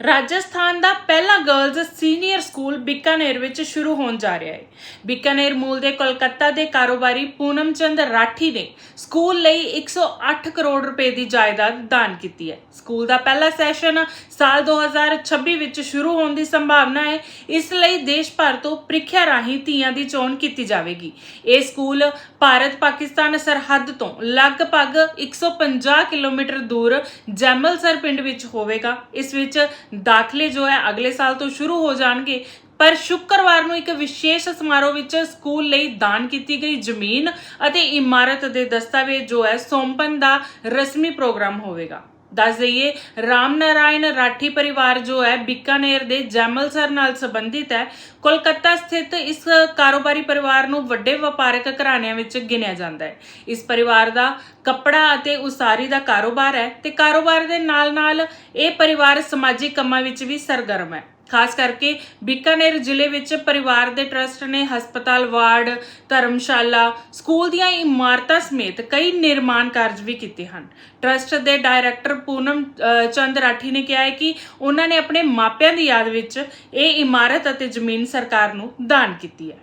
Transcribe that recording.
ਰਾਜਸਥਾਨ ਦਾ ਪਹਿਲਾ girls senior school Bikaner ਵਿੱਚ ਸ਼ੁਰੂ ਹੋਣ ਜਾ ਰਿਹਾ ਹੈ। ਬਿਕਾਨੇਰ ਮੂਲ ਦੇ ਕੋਲਕਾਤਾ ਦੇ ਕਾਰੋਬਾਰੀ ਪੂਨਮ ਚੰਦ ਰਾਠੀ ਨੇ ਸਕੂਲ ਲਈ 108 ਕਰੋੜ ਰੁਪਏ ਦੀ ਜਾਇਦਾਦ ਦਾਨ ਕੀਤੀ ਹੈ। ਸਕੂਲ ਦਾ ਪਹਿਲਾ ਸੈਸ਼ਨ ਸਾਲ 2026 ਵਿੱਚ ਸ਼ੁਰੂ ਹੋਣ ਦੀ ਸੰਭਾਵਨਾ ਹੈ। ਇਸ ਲਈ ਦੇਸ਼ ਭਰ ਤੋਂ ਪ੍ਰੀਖਿਆ ਰਾਹੀਂ ਧੀਆਂ ਦੀ ਚੋਣ ਕੀਤੀ ਜਾਵੇਗੀ। ਇਹ ਸਕੂਲ ਭਾਰਤ ਪਾਕਿਸਤਾਨ ਸਰਹੱਦ ਤੋਂ ਲਗਭਗ 150 ਕਿਲੋਮੀਟਰ ਦੂਰ ਜੈਮਲਸਰ ਪਿੰਡ ਵਿੱਚ ਹੋਵੇਗਾ। ਇਸ ਵਿੱਚ ਦਾਖਲੇ ਜੋ ਹੈ ਅਗਲੇ ਸਾਲ ਤੋਂ ਸ਼ੁਰੂ ਹੋ ਜਾਣਗੇ। ਪਰ ਸ਼ੁੱਕਰਵਾਰ ਨੂੰ ਇੱਕ ਵਿਸ਼ੇਸ਼ ਸਮਾਰੋਹ ਵਿੱਚ ਸਕੂਲ ਲਈ ਦਾਨ ਕੀਤੀ ਗਈ ਜ਼ਮੀਨ ਅਤੇ ਇਮਾਰਤ ਦੇ ਦਸਤਾਵੇਜ਼ ਜੋ ਹੈ ਸੌਂਪਣ ਦਾ ਰਸਮੀ ਪ੍ਰੋਗਰਾਮ ਹੋਵੇਗਾ। ਦੱਸ ਦਈਏ, ਰਾਮ ਨਾਰਾਇਣ ਰਾਠੀ ਪਰਿਵਾਰ ਜੋ ਹੈ, ਬੀਕਾਨੇਰ ਦੇ ਜੈਮਲਸਰ ਨਾਲ ਸੰਬੰਧਿਤ ਹੈ। ਕੋਲਕਾਤਾ ਸਥਿਤ ਇਸ ਕਾਰੋਬਾਰੀ ਪਰਿਵਾਰ ਨੂੰ ਵੱਡੇ ਵਪਾਰਕ ਘਰਾਣਿਆਂ ਵਿੱਚ ਗਿਣਿਆ ਜਾਂਦਾ ਹੈ। ਇਸ ਪਰਿਵਾਰ ਦਾ ਕੱਪੜਾ ਅਤੇ ਉਸਾਰੀ ਦਾ ਕਾਰੋਬਾਰ ਹੈ ਤੇ ਕਾਰੋਬਾਰ ਦੇ ਨਾਲ-ਨਾਲ ਇਹ ਪਰਿਵਾਰ ਸਮਾਜਿਕ ਕੰਮਾਂ ਵਿੱਚ ਵੀ ਸਰਗਰਮ ਹੈ। ਖਾਸ ਕਰਕੇ ਬੀਕਾਨੇਰ ਜ਼ਿਲ੍ਹੇ ਵਿੱਚ ਪਰਿਵਾਰ ਦੇ ਟਰਸਟ ਨੇ ਹਸਪਤਾਲ, ਵਾਰਡ, ਧਰਮਸ਼ਾਲਾ, ਸਕੂਲ ਦੀਆਂ ਇਮਾਰਤਾਂ ਸਮੇਤ ਕਈ ਨਿਰਮਾਣ ਕਾਰਜ ਵੀ ਕੀਤੇ ਹਨ। ਟਰਸਟ ਦੇ ਡਾਇਰੈਕਟਰ ਪੂਨਮ ਚੰਦ ਰਾਠੀ ਨੇ ਕਿਹਾ ਹੈ ਕਿ ਉਹਨਾਂ ਨੇ ਆਪਣੇ ਮਾਪਿਆਂ ਦੀ ਯਾਦ ਵਿੱਚ ਇਹ ਇਮਾਰਤ ਅਤੇ ਜ਼ਮੀਨ ਸਰਕਾਰ ਨੂੰ ਦਾਨ ਕੀਤੀ ਹੈ।